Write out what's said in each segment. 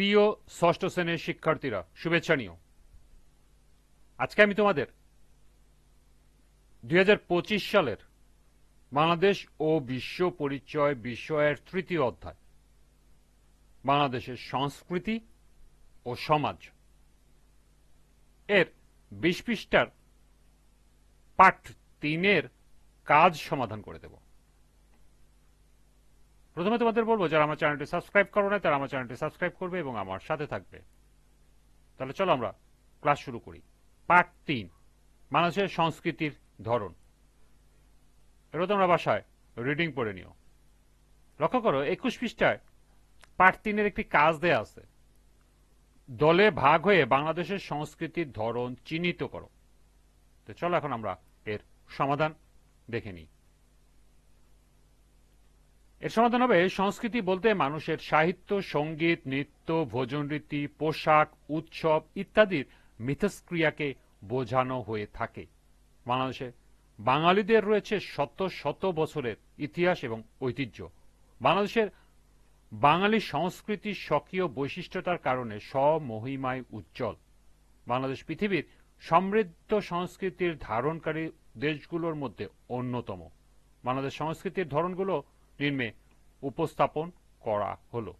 প্রিয় ষষ্ঠ শ্রেণির শিক্ষার্থীরা, শুভেচ্ছা নিও। আজকে আমি তোমাদের দু হাজার পঁচিশ সালের বাংলাদেশ ও বিশ্ব পরিচয় বিষয়ের তৃতীয় অধ্যায়, বাংলাদেশের সংস্কৃতি ও সমাজ এর বিশ পৃষ্ঠার পাঠ তিনের কাজ সমাধান করে দেব। প্রথমে তোমাদের বলব, যারা আমার চ্যানেলটি সাবস্ক্রাইব করো না, তারা আমার চ্যানেলটি সাবস্ক্রাইব করবে এবং আমার সাথে থাকবে। তাহলে চলো আমরা ক্লাস শুরু করি। পার্ট তিন মানুষের সংস্কৃতির ধরন। এরও তোমরা বাসায় রিডিং পড়ে নিও। লক্ষ্য করো, একুশ পৃষ্ঠায় পার্ট তিনের একটি কাজ দেয়া আছে। দলে ভাগ হয়ে বাংলাদেশের সংস্কৃতির ধরন চিহ্নিত করো। তো চলো এখন আমরা এর সমাধান দেখে নিই। এর সমাধান হবে সংস্কৃতি বলতে মানুষের সাহিত্য, সংগীত, নৃত্য, ভোজনরীতি, পোশাক, উৎসব ইত্যাদির মিথস্ক্রিয়াকে বোঝানো হয়ে থাকে। বাংলাদেশে বাঙালিদের রয়েছে শত শত বছরের ইতিহাস এবং ঐতিহ্য। বাংলাদেশের বাঙালি সংস্কৃতির স্বকীয় বৈশিষ্ট্যতার কারণে স্বমহিমায় উজ্জ্বল। বাংলাদেশ পৃথিবীর সমৃদ্ধ সংস্কৃতির ধারণকারী দেশগুলোর মধ্যে অন্যতম। বাংলাদেশ সংস্কৃতির ধরনগুলো নিম্নে উপস্থাপন করা হলো।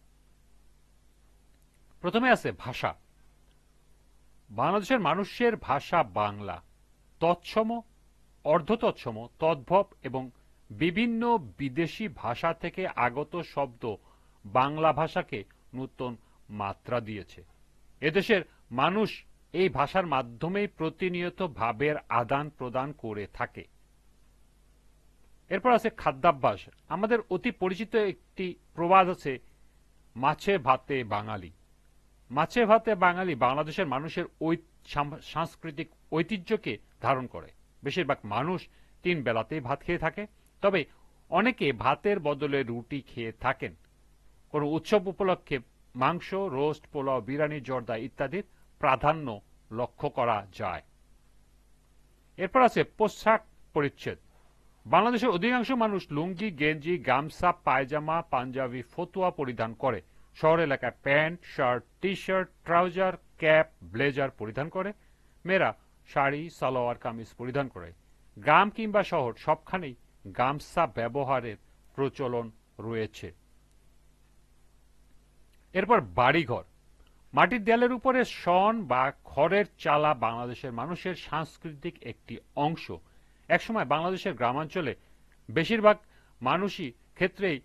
প্রথমে আছে ভাষা। বাংলাদেশের মানুষের ভাষা বাংলা। তৎসম, অর্ধতৎসম, তদ্ভব এবং বিভিন্ন বিদেশি ভাষা থেকে আগত শব্দ বাংলা ভাষাকে নূতন মাত্রা দিয়েছে। এদেশের মানুষ এই ভাষার মাধ্যমেই প্রতিনিয়ত ভাবের আদান প্রদান করে থাকে। এরপর আছে খাদ্যাভ্যাস। আমাদের অতি পরিচিত একটি প্রবাদ আছে, মাছে ভাতে বাঙালি। মাছে ভাতে বাঙালি বাংলাদেশের মানুষের সাংস্কৃতিক ঐতিহ্যকে ধারণ করে। বেশিরভাগ মানুষ তিন বেলাতেই ভাত খেয়ে থাকে, তবে অনেকে ভাতের বদলে রুটি খেয়ে থাকেন। কোন উৎসব উপলক্ষে মাংস, রোস্ট, পোলাও, বিরিয়ানি, জর্দা ইত্যাদির প্রাধান্য লক্ষ্য করা যায়। এরপর আছে পোশাক পরিচ্ছেদ। বাংলাদেশের অধিকাংশ মানুষ লুঙ্গি, গেঞ্জি, গামছা, পায়জামা, পাঞ্জাবি, ফতুয়া পরিধান করে। শহর এলাকায় pant, shirt T shirt trouser, cap, blazer পরিধান করে। মেয়েরা শাড়ি, সালোয়ার, কামিজ পরিধান করে। গ্রাম কিংবা শহর সবখানেই গামছা ব্যবহারের প্রচলন রয়েছে। এরপর বাড়িঘর। মাটির দেয়ালের উপরে শন বা খড়ের চালা বাংলাদেশের মানুষের সাংস্কৃতিক একটি অংশ। একসময় বাংলাদেশের গ্রামাঞ্চলে বেশিরভাগ মানুষই ক্ষেত্রেই,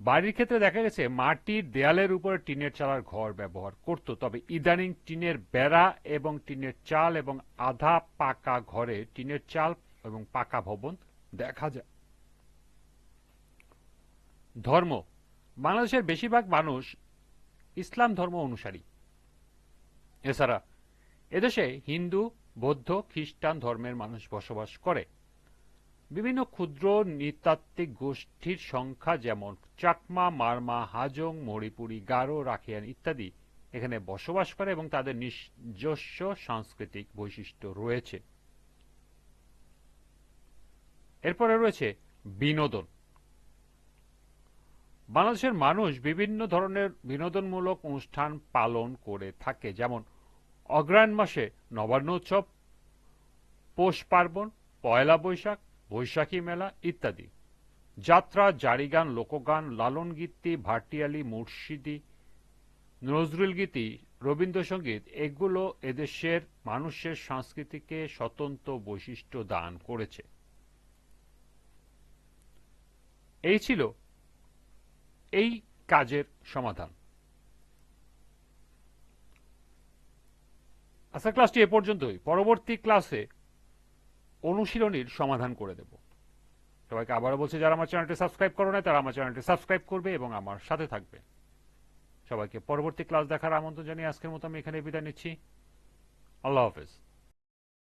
বাড়ির ক্ষেত্রে দেখা গেছে মাটির দেয়ালের উপরে টিনের চালার ঘর ব্যবহার করত। তবে ইদানিং টিনের বেড়া এবং টিনের চাল এবং আধা পাকা ঘরে টিনের চাল এবং পাকা ভবন দেখা যায়। ধর্ম। বাংলাদেশের বেশিরভাগ মানুষ ইসলাম ধর্ম অনুসারী। এছাড়া এদেশে হিন্দু বৌদ্ধ খ্রিস্টান ধর্মের মানুষ বসবাস করে। বিভিন্ন ক্ষুদ্র নৃতাত্ত্বিক গোষ্ঠীর সংখ্যা যেমন চাকমা, মারমা, হাজং, মণিপুরি, গারো, রাখিয়ান ইত্যাদি এখানে বসবাস করে এবং তাদের নিজস্ব সাংস্কৃতিক বৈশিষ্ট্য রয়েছে। এরপরে রয়েছে বিনোদন। বাংলাদেশের মানুষ বিভিন্ন ধরনের বিনোদনমূলক অনুষ্ঠান পালন করে থাকে, যেমন অগ্রায়ণ মাসে নবান্ন উৎসব, পৌষ পার্বণ, পয়লা বৈশাখ, বৈশাখী মেলা ইত্যাদি। যাত্রা, জারিগান, লোকগান, লালন গীতি, ভাটিয়ালি, মুর্শিদি, নজরুল গীতি, রবীন্দ্রসঙ্গীত, এগুলো এদেশের মানুষের সংস্কৃতিকে স্বতন্ত্র বৈশিষ্ট্য দান করেছে। এই ছিল এই কাজের সমাধান। আচ্ছা ক্লাসটি এ পর্যন্তই। পরবর্তী ক্লাসে অনুশীলনীর সমাধান করে দেব। সবাইকে আবারও বলছি, যারা আমার চ্যানেলটি সাবস্ক্রাইব করো না তারা আমার চ্যানেলটি সাবস্ক্রাইব করবে এবং আমার সাথে থাকবে। সবাইকে পরবর্তী ক্লাস দেখার আমন্ত্রণ জানিয়ে আজকের মতো আমি এখানে বিদায় নিচ্ছি। আল্লাহ হাফেজ।